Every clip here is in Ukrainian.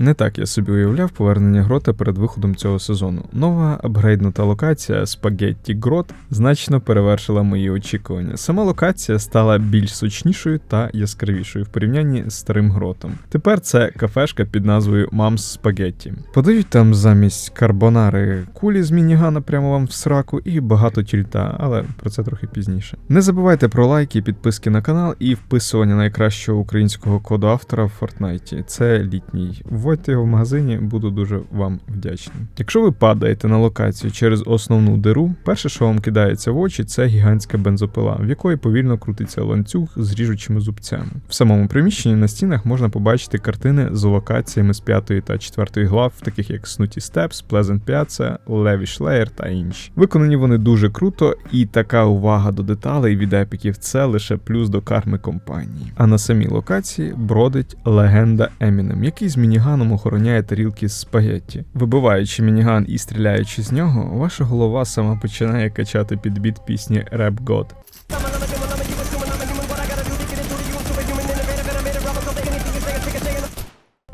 Не так я собі уявляв повернення грота перед виходом цього сезону. Нова апгрейднута локація Спагетті Грот значно перевершила мої очікування. Сама локація стала більш сочнішою та яскравішою в порівнянні з старим гротом. Тепер це кафешка під назвою Мамс Спагетті. Подають там замість карбонари кулі з мінігана прямо вам в сраку і багато тільта, але про це трохи пізніше. Не забувайте про лайки, підписки на канал і вписування найкращого українського коду автора в Фортнайті. Це літній. Вводьте його в магазині, буду дуже вам вдячний. Якщо ви падаєте на локацію через основну диру, перше, що вам кидається в очі, це гігантська бензопила, в якої повільно крутиться ланцюг з ріжучими зубцями. В самому приміщенні на стінах можна побачити картини з локаціями з 5 та 4 глав, таких як Snooty Steps, Pleasant Piazza, Lavish Lair та інші. Виконані вони дуже круто, і така увага до деталей від епіків це лише плюс до карми компанії. А на самій локації бродить легенда Емінем, який з мініганом охороняє тарілки з спагетті. Вибиваючи мініган і стріляючи з нього, ваша голова сама починає качати під біт пісні Rap God.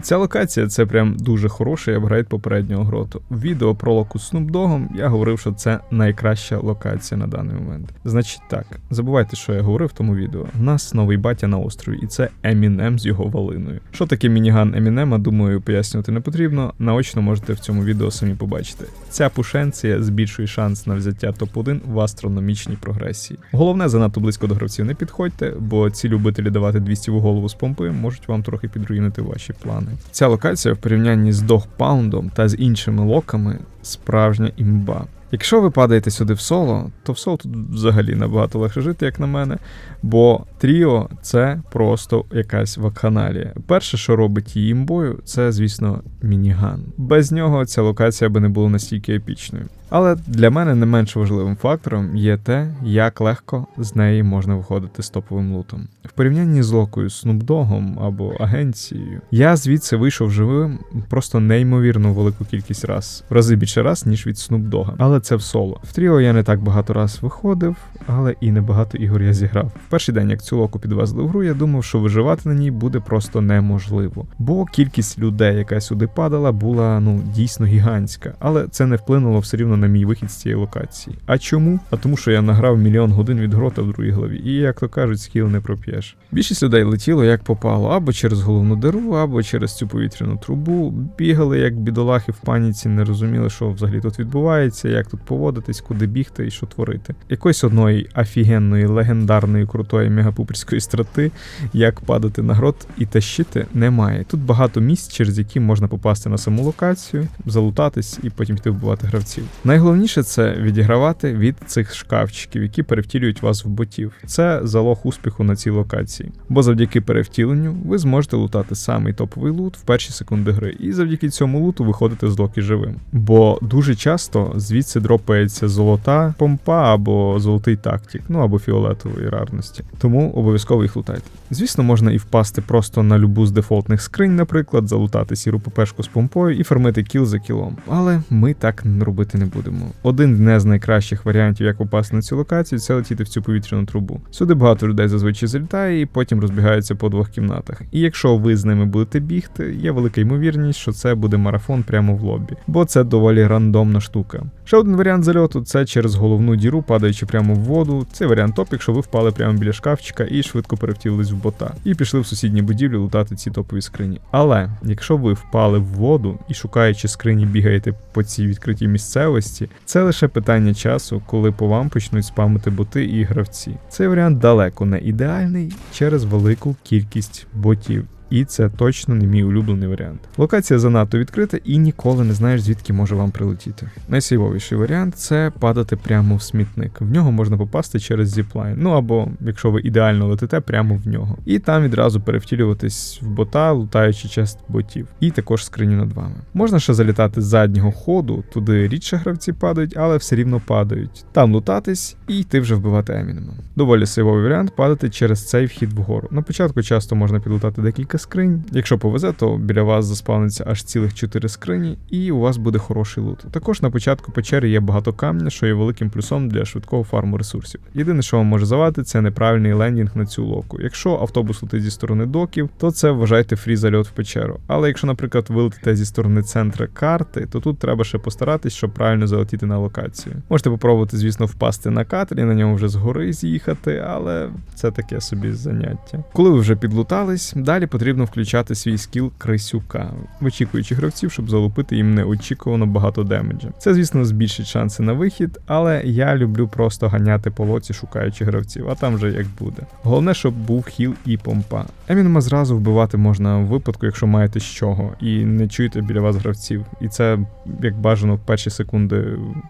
Ця локація це прям дуже хороший апгрейд попереднього гроту. В відео про локу з Dogg я говорив, що це найкраща локація на даний момент. Значить так, забувайте, що я говорив в тому відео. У нас новий батя на острові, і це Емінем з його валиною. Що таке мініган Емінема, думаю, пояснювати не потрібно. Наочно можете в цьому відео самі побачити. Ця пушенція збільшує шанс на взяття топ-1 в астрономічній прогресії. Головне, занадто близько до гравців не підходьте, бо ці любителі давати 200 в голову з помпи можуть вам трохи підруїнити ваші плани. Ця локація в порівнянні з Догпаундом та з іншими локами справжня імба. Якщо ви падаєте сюди в соло, то в соло тут взагалі набагато легше жити, як на мене. Бо Тріо це просто якась вакханалія. Перше, що робить її імбою, це, звісно, мініган. Без нього ця локація би не була настільки епічною. Але для мене не менш важливим фактором є те, як легко з неї можна виходити з топовим лутом. В порівнянні з локою Снупдогом або агенцією, я звідси вийшов живим просто неймовірно велику кількість раз, в рази більше раз, ніж від Снупдога. Але це в соло. В тріо я не так багато раз виходив, але і небагато ігор я зіграв. В перший день, як цю локу підвезли в гру, я думав, що виживати на ній буде просто неможливо. Бо кількість людей, яка сюди падала, була ну дійсно гігантська, але це не вплинуло все рівно на мій вихід з цієї локації. А чому? А тому, що я награв мільйон годин від грота в другій главі, і як то кажуть, скіл не проп'єш. Більшість людей летіло як попало, або через головну диру, або через цю повітряну трубу. Бігали як бідолахи в паніці, не розуміли, що взагалі тут відбувається, як тут поводитись, куди бігти і що творити. Якоїсь одної офігенної, легендарної, крутої мегапуперської страти, як падати на грот і тащити, немає. Тут багато місць, через які можна попасти на саму локацію, залутатись і потім йти вбивати гравців. Найголовніше це відігравати від цих шкафчиків, які перевтілюють вас в ботів. Це залог успіху на цій локації. Бо завдяки перевтіленню ви зможете лутати самий топовий лут в перші секунди гри, і завдяки цьому луту виходити з локи живим. Бо дуже часто звідси дропається золота помпа або золотий тактик, ну або фіолетової рарності. Тому обов'язково їх лутайте. Звісно, можна і впасти просто на любу з дефолтних скринь, наприклад, залутати сіру пепешку з помпою і фармити кіл за кілом. Але ми так робити не будемо. Один не з найкращих варіантів, як попасти на цю локацію, це летіти в цю повітряну трубу. Сюди багато людей зазвичай залітає і потім розбігаються по двох кімнатах. І якщо ви з ними будете бігти, є велика ймовірність, що це буде марафон прямо в лобі, бо це доволі рандомна штука. Ще один варіант зальоту це через головну діру, падаючи прямо в воду. Це варіант топ, якщо ви впали прямо біля шкафчика і швидко перевтілились в бота, і пішли в сусідні будівлі лутати ці топові скрині. Але якщо ви впали в воду і шукаючи скрині, бігаєте по цій відкритій місцевості, це лише питання часу, коли по вам почнуть спамити боти і гравці. Цей варіант далеко не ідеальний через велику кількість ботів. І це точно не мій улюблений варіант. Локація занадто відкрита і ніколи не знаєш, звідки може вам прилетіти. Найсейвовіший варіант це падати прямо в смітник. В нього можна попасти через зіплайн. Ну або якщо ви ідеально летите, прямо в нього. І там відразу перевтілюватись в бота, лутаючи часть ботів. І також скриню над вами. Можна ще залітати з заднього ходу, туди рідше гравці падають, але все рівно падають. Там лутатись і йти вже вбивати Емінема. Доволі сейвовий варіант падати через цей вхід вгору. На початку часто можна підлутати декілька декілька скринь. Якщо повезе, то біля вас заспавниться аж цілих 4 скрині, і у вас буде хороший лут. Також на початку печери є багато камня, що є великим плюсом для швидкого фарму ресурсів. Єдине, що вам може завадити, це неправильний лендінг на цю локу. Якщо автобус летить зі сторони доків, то це вважайте фрі зальот в печеру. Але якщо, наприклад, ви летите зі сторони центра карти, то тут треба ще постаратись, щоб правильно залетіти на локацію. Можете попробувати, звісно, впасти на катер і на ньому вже згори з'їхати, але це таке собі заняття. Коли ви вже підлутались, далі потрібно включати свій скіл крисюка, вичікуючи гравців, щоб залупити їм неочікувано багато демеджа. Це, звісно, збільшить шанси на вихід, але я люблю просто ганяти по лоці, шукаючи гравців, а там вже як буде. Головне, щоб був хіл і помпа. Емінема зразу вбивати можна в випадку, якщо маєте з чого, і не чуєте біля вас гравців. І це як бажано в перші секунди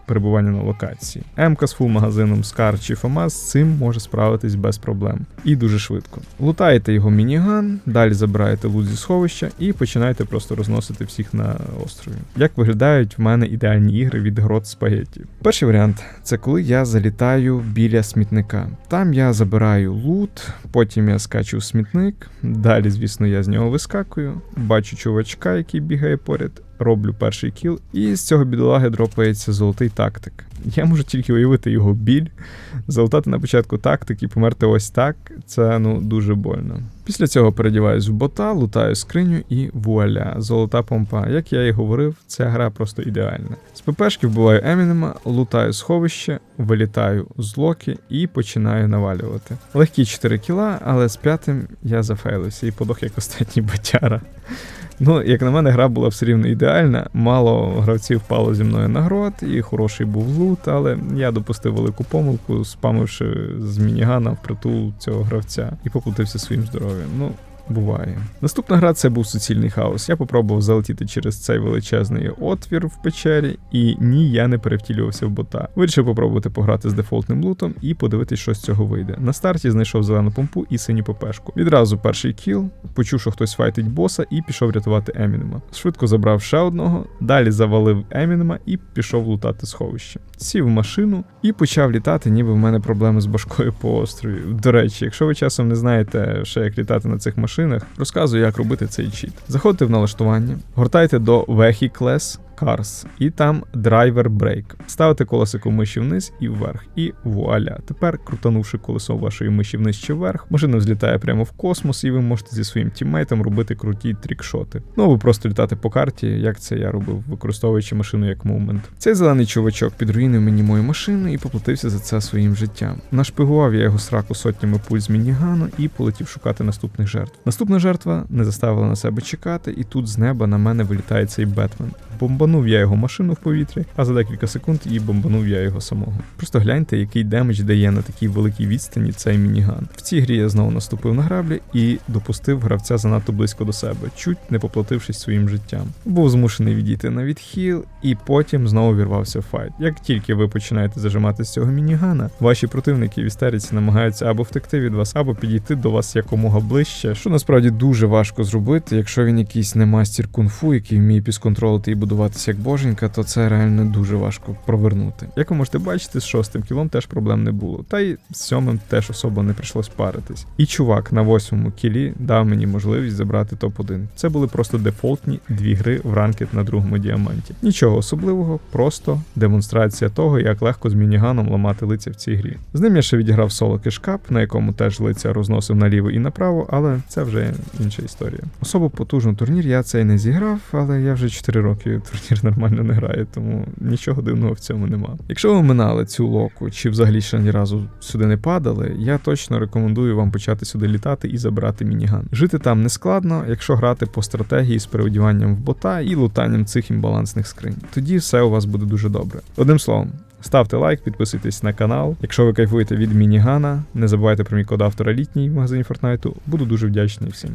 перебування на локації. Емка з фул магазином Скар чи Фома з цим може справитись без проблем. І дуже швидко. Лутаєте його мініган, далі забираєте лут зі сховища і починаєте просто розносити всіх на острові. Як виглядають в мене ідеальні ігри від грот спагетті? Перший варіант це коли я залітаю біля смітника. Там я забираю лут, потім я скачу в смітник. Далі, звісно, я з нього вискакую, бачу чувачка, який бігає поряд. Роблю перший кіл, і з цього бідолаги дропається золотий тактик. Я можу тільки уявити його біль. Залутати на початку тактик і померти ось так це ну дуже больно. Після цього передіваюсь в бота, лутаю скриню і вуаля, золота помпа. Як я і говорив, ця гра просто ідеальна. З ППшки вбиваю Емінема, лутаю сховище, вилітаю з локи і починаю навалювати. Легкі 4 кіла, але з п'ятим я зафейлився і подох як останній батяра. Ну, як на мене, гра була все рівно ідеальна. Мало гравців впало зі мною на грот, і хороший був лут, але я допустив велику помилку, спамивши з мінігана в притул цього гравця і поплатився своїм здоров'ям. Ну, Буває. Наступна гра це був суцільний хаос. Я попробував залетіти через цей величезний отвір в печері, і ні, я не перевтілювався в бота. Вирішив попробувати пограти з дефолтним лутом і подивитись, що з цього вийде. На старті знайшов зелену помпу і синю ППшку. Відразу перший кіл, почув, що хтось файтить боса, і пішов рятувати Емінема. Швидко забрав ще одного, далі завалив Емінема і пішов лутати сховище. Сів в машину і почав літати, ніби в мене проблеми з башкою по острові. До речі, якщо ви часом не знаєте, ще як літати на цих машинах, розказую, як робити цей чіт. Заходьте в налаштування, гортайте до Vehicle Cars, і там Driver Brake. Ставите колесико миші вниз і вверх, і вуаля. Тепер, крутанувши колесо вашої миші вниз чи вверх, машина взлітає прямо в космос, і ви можете зі своїм тіммейтом робити круті трікшоти. Ну або просто літати по карті, як це я робив, використовуючи машину як мувмент. Цей зелений чувачок підруїнив мені мою машину і поплатився за це своїм життям. Нашпигував я його сраку сотнями пуль з мінігану і полетів шукати наступних жертв. Наступна жертва не заставила на себе чекати, і тут з неба на мене вилітає цей Бетмен. Бомбанув я його машину в повітрі, а за декілька секунд і бомбанув я його самого. Просто гляньте, який демедж дає на такій великій відстані цей мініган. В цій грі я знову наступив на граблі і допустив гравця занадто близько до себе, чуть не поплатившись своїм життям. Був змушений відійти на відхил, і потім знову вірвався в файт. Як тільки ви починаєте зажимати з цього мінігана, ваші противники в істериці намагаються або втекти від вас, або підійти до вас якомога ближче, що насправді дуже важко зробити, якщо він якийсь не мастер кунг-фу, який вміє підконтролити і будуватися як боженька, то це реально дуже важко провернути. Як ви можете бачити, з шостим кілом теж проблем не було, та й з сьомим теж особо не прийшлось паритись. І чувак на восьмому кілі дав мені можливість забрати топ-1. Це були просто дефолтні дві гри в ранкет на другому діаманті. Нічого особливого, просто демонстрація того, як легко з мініганом ламати лиця в цій грі. З ним я ще відіграв соло кешкап, на якому теж лиця розносив наліво і направо, але це вже інша історія. Особо потужний турнір я цей не зіграв, але я вже 4 роки турнір нормально не грає, тому нічого дивного в цьому нема. Якщо ви минали цю локу, чи взагалі ще ні разу сюди не падали, я точно рекомендую вам почати сюди літати і забирати мініган. Жити там не складно, якщо грати по стратегії з переодіванням в бота і лутанням цих імбалансних скринь. Тоді все у вас буде дуже добре. Одним словом. Ставте лайк, підписуйтесь на канал. Якщо ви кайфуєте від мінігана, не забувайте про мій код автора літній в магазині Фортнайту. Буду дуже вдячний всім.